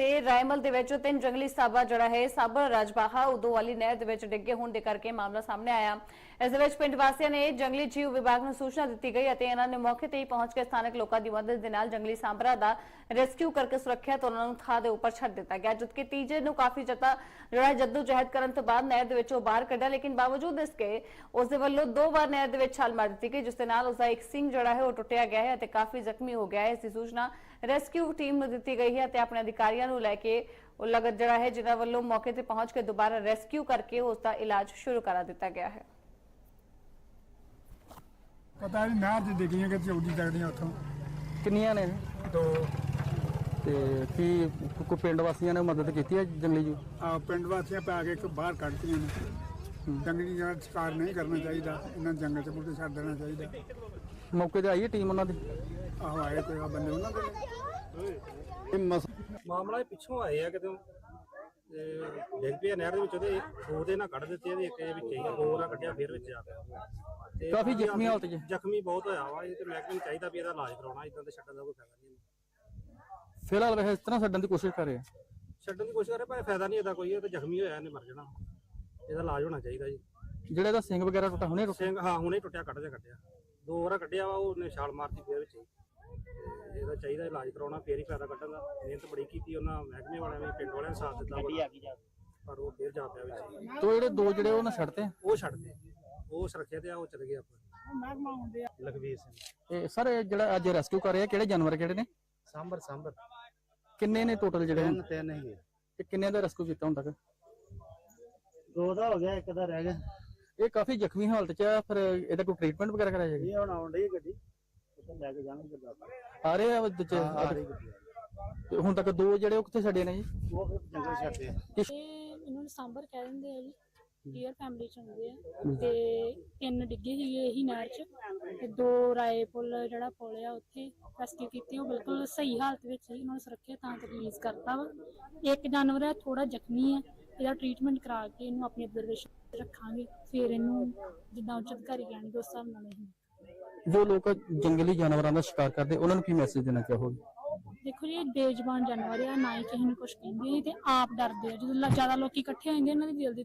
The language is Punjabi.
ਅਤੇ ਰਾਇਮਲ ਦੇ ਵਿੱਚ ਤਿੰਨ ਜੰਗਲੀ ਸਾਬਾ ਜਿਹੜਾ ਹੈ। ਸਾਬਰ ਰਾਜਬਾਹਾ ਉਦੋਂ ਵਾਲੀ ਨਹਿਰ ਦੇ ਵਿੱਚ ਡਿੱਗੇ ਹੋਣ ਦੇ ਕਰਕੇ ਮਾਮਲਾ ਸਾਹਮਣੇ ਆਇਆ। ਇਸ ਦੇ ਵਿੱਚ ਪਿੰਡ ਵਾਸੀਆਂ ਨੇ ਜੰਗਲੀ ਜੀਵ ਵਿਭਾਗ ਨੂੰ ਸੂਚਨਾ ਦਿੱਤੀ ਗਈ ਅਤੇ ਇਹਨਾਂ ਨੇ ਮੌਕੇ ਤੇ ਹੀ ਪਹੁੰਚ ਕੇ ਸਥਾਨਕ ਲੋਕਾਂ ਦੀ ਮਦਦ ਦੇ ਨਾਲ ਜੰਗਲੀ ਸਾਂਭਰਾਂ ਦਾ ਰੈਸਕਿਊ ਕਰਕੇ ਸੁਰੱਖਿਅਤ ਉਹਨਾਂ ਨੂੰ ਥਾਂ ਦੇ ਉੱਪਰ ਛੱਡ ਦਿੱਤਾ ਗਿਆ, ਜਦਕਿ ਤੀਜੇ ਨੂੰ ਕਾਫੀ ਜਤਾ ਜਿਹੜਾ ਜੱਦੋ ਜਹਿਦ ਕਰਨ ਤੋਂ ਬਾਅਦ ਨਹਿਰ ਦੇ ਵਿੱਚੋਂ ਬਾਹਰ ਕੱਢਿਆ, ਲੇਕਿਨ ਬਾਵਜੂਦ ਇਸ ਕੇ ਉਸ ਦੇ ਵੱਲੋਂ ਦੋ ਵਾਰ ਨਹਿਰ ਦੇ ਵਿੱਚ ਛਾਲ ਮਾਰ ਦਿੱਤੀ ਗਈ, ਜਿਸ ਦੇ ਨਾਲ ਉਸ ਦਾ ਇੱਕ ਸਿੰਘ ਜਿਹੜਾ ਹੈ, ਉਹ ਟੁੱਟਿਆ ਗਿਆ ਹੈ ਅਤੇ ਕਾਫੀ ਜ਼ਖਮੀ ਹੋ ਗਿਆ ਹੈ। ਇਸ ਦੀ ਸੂਚਨਾ ਰੈਸਕਿਊ ਟੀਮ ਨੂੰ ਦਿੱਤੀ ਗਈ ਹੈ ਅਤੇ ਆਪਣੇ ਅਧਿਕਾਰੀਆਂ ਨੂੰ ਲੈ ਕੇ ਉਹ ਲਗਤ ਜਿਹੜਾ ਹੈ ਜਿਨ੍ਹਾਂ ਵੱਲੋਂ ਮੌਕੇ ਤੇ ਪਹੁੰਚ ਕੇ ਦੁਬਾਰਾ ਰੈਸਕਿਊ ਕਰਕੇ ਉਸ ਦਾ ਇਲਾਜ ਸ਼ੁਰੂ ਕਰਾ ਦਿੱਤਾ ਗਿਆ ਹੈ। ਪਤਾ ਨਹੀਂ ਨਹਿਰ 'ਚ ਡਿੱਗੀਆਂ ਕਿ ਚੌਡੀ ਤੱਕਦੀਆਂ ਉੱਥੋਂ। ਕਿੰਨੀਆਂ ਨੇ? ਦੋ। ਤੇ ਕੀ ਕੋ ਪਿੰਡ ਵਾਸੀਆਂ ਨੇ ਮਦਦ ਕੀਤੀ ਹੈ ਜੰਗਲੀ ਜੀ? ਆ ਪਿੰਡ ਵਾਸੀਆਂ ਪਾ ਕੇ ਇੱਕ ਬਾਹਰ ਕੱਢਤੀਆਂ ਨੇ। ਜੰਗਲੀ ਜਾਨਵਰ ਦਾ ਸ਼ਿਕਾਰ ਨਹੀਂ ਕਰਨਾ ਚਾਹੀਦਾ। ਇਹਨਾਂ ਨੂੰ ਜੰਗਲ 'ਚ ਮੁੱਢੇ ਛੱਡ ਦੇਣਾ ਚਾਹੀਦਾ। ਮੌਕੇ ਤੇ ਆਈ ਹੈ ਟੀਮ ਉਹਨਾਂ ਦੀ? ਆਹੋ ਆਏ ਕੋਈ ਆ ਬੰਦੇ ਉਹਨਾਂ ਦੇ। ਇਹ ਮਸ- ਮਾਮਲਾ ਇਹ ਪਿੱਛੋਂ ਆਏ ਆ ਕਿਤੇ। ਤੇ ਡਿੱਗ ਪਿਆ ਨਹਿਰ ਦੇ ਵਿੱਚ ਉਹਦੇ ਦੋ ਦੇ ਨਾਲ ਕੱਢ ਦਿੱਤੇ ਇਹਦੇ ਇੱਕ ਦੇ ਵਿੱਚ ਹੀ ਦੋ ਨਾਲ ਕੱਢਿਆ ਫਿਰ ਵਿੱਚ ਆ ਪਿਆ। ਤੇ ਕਾਫੀ ਜ਼ਖਮੀ ਹਾਲਤ 'ਚ। ਜ਼ਖਮੀ ਬਹੁਤ ਹੋਇਆ ਵਾ ਇਹ ਤੇ ਮਹਿਕਮੇ ਨੂੰ ਚਾਹੀਦਾ ਵੀ ਇਹਦਾ ਇਲਾਜ ਕਰਾਉਣਾ ਇਦਾਂ ਤੇ ਛੱਡਣ ਦਾ ਕੋਈ ਫਾਇਦਾ ਨਹੀਂ। ਫਿਲਹਾਲ ਵੈਸੇ ਇਸ ਤਰ੍ਹਾਂ ਛੱਡਣ ਦੀ ਕੋਸ਼ਿਸ਼ ਕਰ ਰਹੇ ਆ। ਛੱਡਣ ਦੀ ਕੋਸ਼ਿਸ਼ ਕਰੇ ਪਰ ਫਾਇਦਾ ਨਹੀਂ ਇਹਦਾ ਕੋਈ ਇਹ ਤੇ ਜ਼ਖਮੀ ਹੋਇਆ ਇਹਨੇ ਮਰ ਜਾਣਾ। ਇਹਦਾ ਇਲਾਜ ਹੋਣਾ ਚਾਹੀਦਾ ਜੀ। ਜਿਹੜਾ ਇਹਦਾ ਸਿੰਘ ਵਗੈਰਾ ਟੁੱਟਾ ਹੁਣੇ ਟੁੱਟਾ ਸਿੰਘ ਹਾਂ ਹੁਣੇ ਟੁੱਟਿਆ ਕੱਢ ਜਾ ਕੱਢਿਆ। ਦੋ ਵਾਰ ਕੱਢਿਆ ਵਾ ਉਹਨੇ ਛਾਲ ਮਾਰਤੀ ਫਿਰ ਵਿੱਚ ਹੀ। ਚਾਹੀਦਾ ਇਲਾਜ ਕਰਾਉਣਾ ਫੇਰ ਹੀ ਫਾਇਦਾ ਕੱਢਣ ਦਾ ਮਿਹਨਤ ਬੜੀ ਕੀਤੀ ਉਹਨਾਂ ਮਹਿਕਮੇ ਵਾਲਿਆਂ ਨੇ ਪਿੰਡ ਵਾਲਿਆਂ ਨੇ ਸਾਥ ਦਿੱਤਾ ਵਾ। ਪਰ ਉਹ ਫੇਰ ਜਾ ਪਿਆ ਵਿੱਚ। ਤੋ ਜਿਹੜੇ ਦੋ ਜਿਹੜੇ ਉਹ ਨਾ ਛੱਡਤੇ? ਉਹ ਛੱਡ ਉਹ ਸੁਰੱਖਿਆ ਤੇ ਆ ਉਹ ਚਲੇ ਗਏ ਆਪਾਂ। ਲਖਵੀਰ ਸਿੰਘ। ਇਹ ਸਰ ਇਹ ਜਿਹੜਾ ਅੱਜ ਰੈਸਕਿਊ ਕਰ ਰਹੇ ਕਿਹੜੇ ਜਾਨਵਰ ਕਿਹੜੇ ਨੇ? ਸਾਂਬਰ ਸਾਂਬਰ। ਕਿੰਨੇ ਨੇ ਟੋਟਲ ਜਿਹੜੇ ਤਿੰਨ ਤਿੰਨ ਹੀ ਤੇ ਕਿੰਨੇ ਦਾ ਰੈਸਕਿਊ ਕੀਤਾ ਹੁਣ ਤੱਕ? ਦੋ ਦਾ ਹੋ ਗਿਆ ਇੱਕ ਦਾ ਰਹਿ ਗਿਆ। ਇਹ ਕਾਫੀ ਜ਼ਖਮੀ ਹਾਲਤ 'ਚ ਆ ਫਿਰ ਇਹਦਾ ਕੋਈ ਟ੍ਰੀਟਮੈਂਟ ਵਗੈਰਾ ਕਰਾਇਆ ਜਾਏਗਾ? ਇਹ ਹੁਣ ਆਉਣ ਡਈ ਗੱਡੀ। ਲੈ ਕੇ ਜਾਣਗੇ ਗੁਰਦਾਸਪੁਰ ਆ ਰਹੇ ਆ ਵਿੱਚ ਆ ਰਹੀ ਗੱਡੀ ਤੇ ਹੁਣ ਤੱਕ ਦੋ ਜਿਹੜੇ ਉਹ ਕਿੱਥੇ ਛੱਡੇ ਨੇ ਜੀ? ਉਹ ਫਿਰ ਜੰਗਲ ਛੱਡਦੇ ਆ। ਇਹ ਇਹਨਾਂ ਨੂੰ ਸਾਂਬਰ ਕਹਿ ਦਿੰਦੇ ਆ ਜੀ ਡੀਅਰ ਫੈਮਿਲੀ ਚ ਹੁੰਦੇ ਆ। ਤੇ ਤਿੰਨ ਡਿੱਗੇ ਸੀਗੇ ਇਹੀ ਨਹਿਰ ਚ। ਤੇ ਦੋ ਰਾਏ ਪੁੱਲ ਜਿਹੜਾ ਪੁੱਲ ਆ ਉੱਥੇ ਰੈਸਕਿਊ ਕੀਤੇ। ਉਹ ਬਿਲਕੁਲ ਸਹੀ ਹਾਲਤ ਵਿੱਚ ਸੀ। ਉਹਨਾਂ ਨੂੰ ਸੁਰੱਖਿਅਤ ਥਾਂ ਤੇ ਰਿਲੀਜ਼ ਕਰਤਾ ਵਾ। ਇੱਕ ਜਾਨਵਰ ਹੈ ਥੋੜਾ ਜ਼ਖਮੀ ਹੈ ਇਹਦਾ ਟ੍ਰੀਟਮੈਂਟ ਕਰਾ ਕੇ ਇਹਨੂੰ ਆਪਣੀ ਅਬਜ਼ਰਵੇਸ਼ਨ ਰੱਖਾਂਗੇ। ਫਿਰ ਇਹਨੂੰ ਜਿੱਦਾਂ ਉੱਚ ਅਧਿਕਾਰੀ ਕਹਿਣਗੇ ਉਸ ਹਿਸਾਬ ਨਾਲ ਅਸੀਂ ਜੋ ਲੋਕ ਜੰਗਲੀ ਜਾਨਵਰਾਂ ਦਾ ਸ਼ਿਕਾਰ ਕਰਦੇ, ਉਹਨਾਂ ਨੂੰ ਕੀ ਮੈਸੇਜ ਦੇਣਾ ਚਾਹੋਗੇ? ਦੇਖੋ ਜੀ, ਇਹ ਬੇਜ਼ਬਾਨ ਜਾਨਵਰ ਆ, ਨਾ ਹੀ ਕਿਸੇ ਨੂੰ ਕੁਝ ਕਹਿੰਦੇ ਤੇ ਆਪ ਡਰਦੇ ਆ। ਜਦੋਂ ਲ- ਜ਼ਿਆਦਾ ਲੋਕੀ ਇਕੱਠੇ ਹੋ ਇਹਨਾਂ ਦੀ ਦਿਲ ਦੀ